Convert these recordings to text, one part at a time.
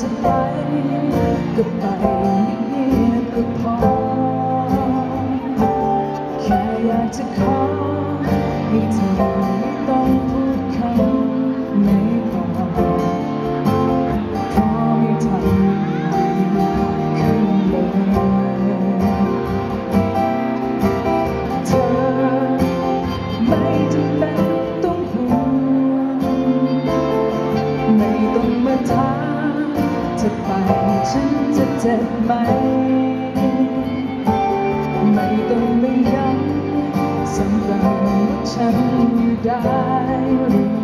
จะไปก็ไปเงียบก็พอ แค่อยากจะขอให้เธอไม่ต้องพูดคำไม่พอขอไม่ทำขึ้นเลยเธอไม่จำเป็นต้องห่วงไม่ต้องมาถาม จะไปฉันจะเจ็บไหม ไม่ต้องไม่ย้ำสำหรับฉันได้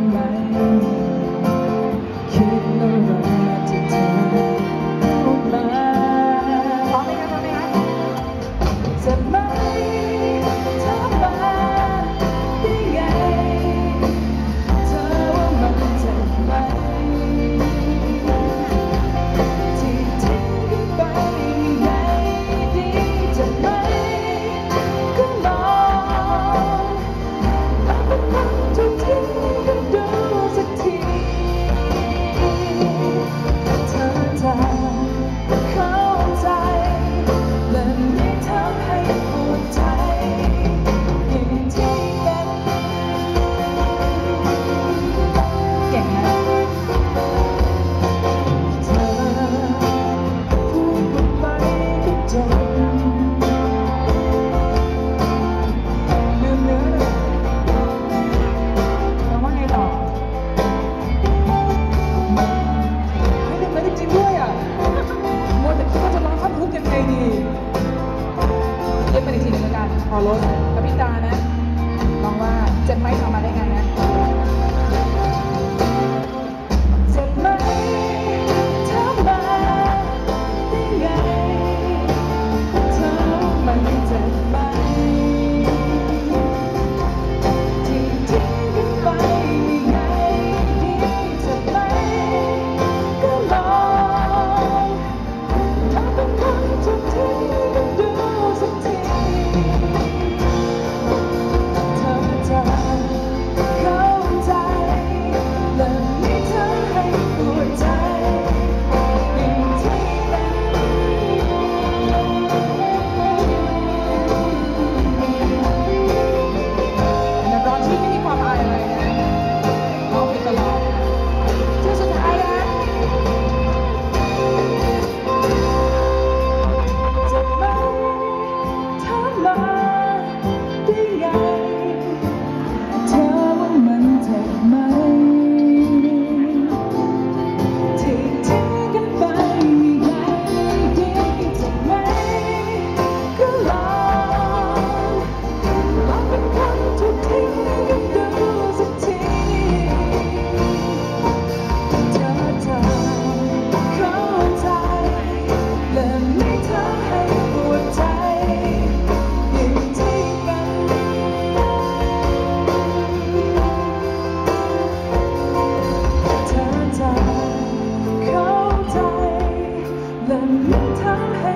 ปวดใให้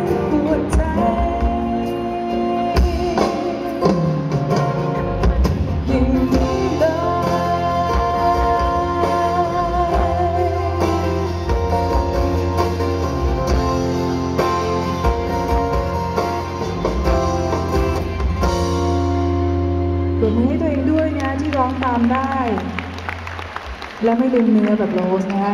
ตัวเองด้วยนะที่ร้องตามได้ และไม่ลืมเนื้อแบบโรสนะ